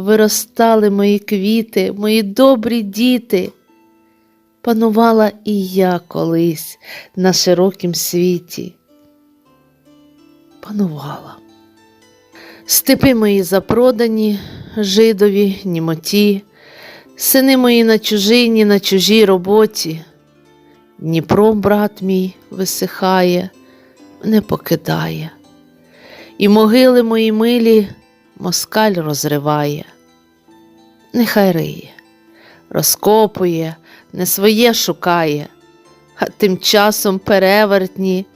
Виростали мої квіти, мої добрі діти. Панувала і я колись на широкім світі. Панувала. Степи мої запродані, жидові, німоті, сини мої на чужині, на чужій роботі. Дніпро, брат мій, висихає, не покидає, і могили мої милі москаль розриває. Нехай риє, розкопує, не своє шукає, а тим часом перевертні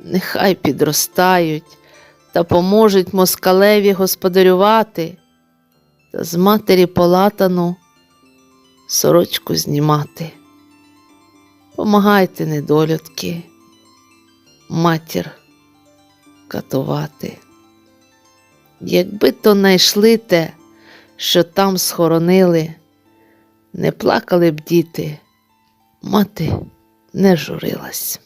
нехай підростають та поможуть москалеві господарювати та з матері полатану сорочку знімати. Помагайте, недолюдки, матір катувати. Якби то найшли те, що там схоронили, не плакали б діти, мати не журилась.